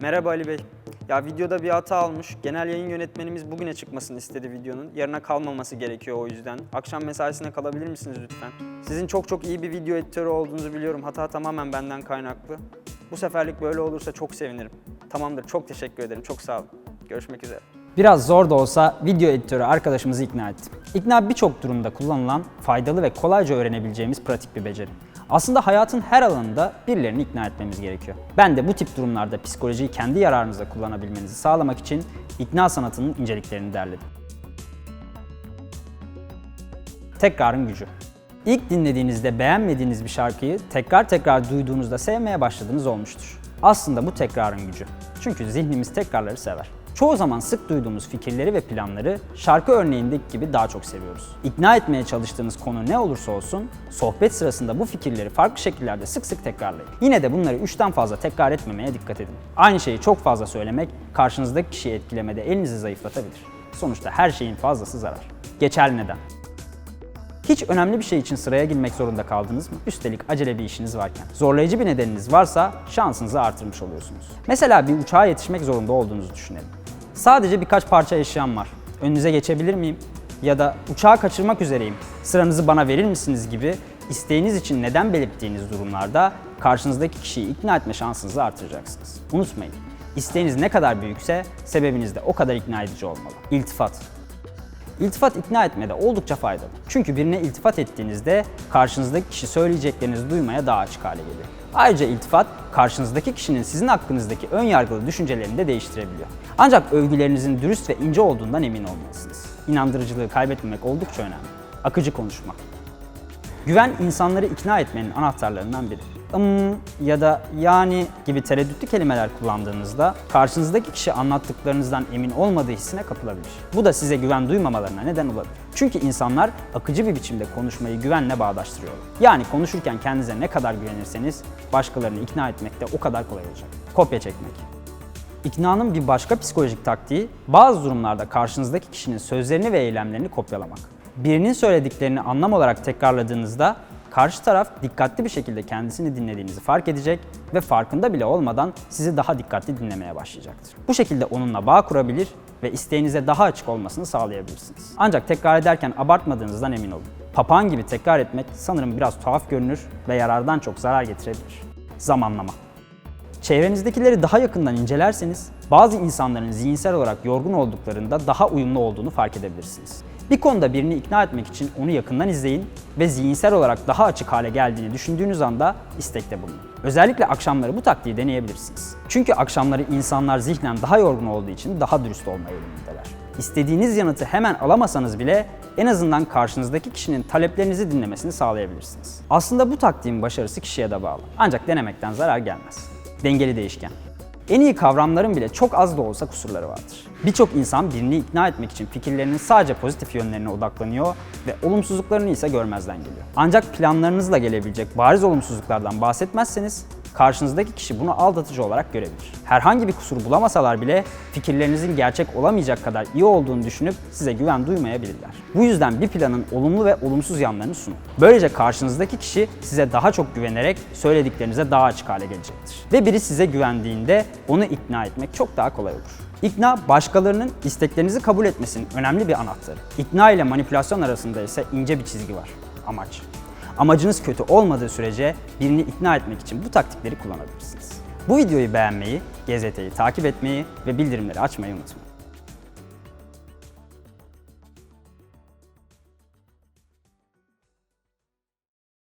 Merhaba Ali Bey. Ya videoda bir hata olmuş. Genel yayın yönetmenimiz bugüne çıkmasını istedi videonun. Yarına kalmaması gerekiyor o yüzden. Akşam mesaisine kalabilir misiniz lütfen? Sizin çok çok iyi bir video editörü olduğunuzu biliyorum. Hata tamamen benden kaynaklı. Bu seferlik böyle olursa çok sevinirim. Tamamdır, çok teşekkür ederim. Çok sağ olun. Görüşmek üzere. Biraz zor da olsa video editörü arkadaşımızı ikna ettim. İkna birçok durumda kullanılan, faydalı ve kolayca öğrenebileceğimiz pratik bir beceri. Aslında hayatın her alanında birilerini ikna etmemiz gerekiyor. Ben de bu tip durumlarda psikolojiyi kendi yararınıza kullanabilmenizi sağlamak için ikna sanatının inceliklerini derledim. Tekrarın gücü. İlk dinlediğinizde beğenmediğiniz bir şarkıyı tekrar tekrar duyduğunuzda sevmeye başladığınız olmuştur. Aslında bu tekrarın gücü. Çünkü zihnimiz tekrarları sever. Çoğu zaman sık duyduğumuz fikirleri ve planları şarkı örneğindeki gibi daha çok seviyoruz. İkna etmeye çalıştığınız konu ne olursa olsun, sohbet sırasında bu fikirleri farklı şekillerde sık sık tekrarlayın. Yine de bunları 3'ten fazla tekrar etmemeye dikkat edin. Aynı şeyi çok fazla söylemek, karşınızdaki kişiyi etkilemede elinizi zayıflatabilir. Sonuçta her şeyin fazlası zarar. Geçerli neden. Hiç önemli bir şey için sıraya girmek zorunda kaldınız mı? Üstelik acele bir işiniz varken. Zorlayıcı bir nedeniniz varsa şansınızı artırmış oluyorsunuz. Mesela bir uçağa yetişmek zorunda olduğunuzu düşünelim. Sadece birkaç parça eşyam var. Önünüze geçebilir miyim? Ya da uçağı kaçırmak üzereyim. Sıranızı bana verir misiniz gibi isteğiniz için neden belirttiğiniz durumlarda karşınızdaki kişiyi ikna etme şansınızı artıracaksınız. Unutmayın. İsteğiniz ne kadar büyükse sebebiniz de o kadar ikna edici olmalı. İltifat. İltifat ikna etmede oldukça faydalı. Çünkü birine iltifat ettiğinizde karşınızdaki kişi söyleyeceklerinizi duymaya daha açık hale geliyor. Ayrıca iltifat karşınızdaki kişinin sizin hakkınızdaki ön yargılı düşüncelerini de değiştirebiliyor. Ancak övgülerinizin dürüst ve ince olduğundan emin olmalısınız. İnandırıcılığı kaybetmemek oldukça önemli. Akıcı konuşmak. Güven insanları ikna etmenin anahtarlarından biri. Im ya da yani gibi tereddütlü kelimeler kullandığınızda karşınızdaki kişi anlattıklarınızdan emin olmadığı hissine kapılabilir. Bu da size güven duymamalarına neden olabilir. Çünkü insanlar akıcı bir biçimde konuşmayı güvenle bağdaştırıyorlar. Yani konuşurken kendinize ne kadar güvenirseniz başkalarını ikna etmek de o kadar kolay olacak. Kopya çekmek. İknanın bir başka psikolojik taktiği bazı durumlarda karşınızdaki kişinin sözlerini ve eylemlerini kopyalamak. Birinin söylediklerini anlam olarak tekrarladığınızda karşı taraf dikkatli bir şekilde kendisini dinlediğinizi fark edecek ve farkında bile olmadan sizi daha dikkatli dinlemeye başlayacaktır. Bu şekilde onunla bağ kurabilir ve isteğinize daha açık olmasını sağlayabilirsiniz. Ancak tekrar ederken abartmadığınızdan emin olun. Papağan gibi tekrar etmek sanırım biraz tuhaf görünür ve yarardan çok zarar getirebilir. Zamanlama. Çevrenizdekileri daha yakından incelerseniz bazı insanların zihinsel olarak yorgun olduklarında daha uyumlu olduğunu fark edebilirsiniz. Bir konuda birini ikna etmek için onu yakından izleyin ve zihinsel olarak daha açık hale geldiğini düşündüğünüz anda istekte bulunun. Özellikle akşamları bu taktiği deneyebilirsiniz. Çünkü akşamları insanlar zihnen daha yorgun olduğu için daha dürüst olma eğilimindeler. İstediğiniz yanıtı hemen alamasanız bile en azından karşınızdaki kişinin taleplerinizi dinlemesini sağlayabilirsiniz. Aslında bu taktiğin başarısı kişiye de bağlı. Ancak denemekten zarar gelmez. Dengeli değişken. En iyi kavramların bile çok az da olsa kusurları vardır. Birçok insan birini ikna etmek için fikirlerinin sadece pozitif yönlerine odaklanıyor ve olumsuzluklarını ise görmezden geliyor. Ancak planlarınızla gelebilecek bariz olumsuzluklardan bahsetmezseniz karşınızdaki kişi bunu aldatıcı olarak görebilir. Herhangi bir kusur bulamasalar bile fikirlerinizin gerçek olamayacak kadar iyi olduğunu düşünüp size güven duymayabilirler. Bu yüzden bir planın olumlu ve olumsuz yanlarını sunun. Böylece karşınızdaki kişi size daha çok güvenerek söylediklerinize daha açık hale gelecektir. Ve biri size güvendiğinde onu ikna etmek çok daha kolay olur. İkna, başkalarının isteklerinizi kabul etmesinin önemli bir anahtarı. İkna ile manipülasyon arasında ise ince bir çizgi var. Amaç. Amacınız kötü olmadığı sürece birini ikna etmek için bu taktikleri kullanabilirsiniz. Bu videoyu beğenmeyi, GZT'yi takip etmeyi ve bildirimleri açmayı unutmayın.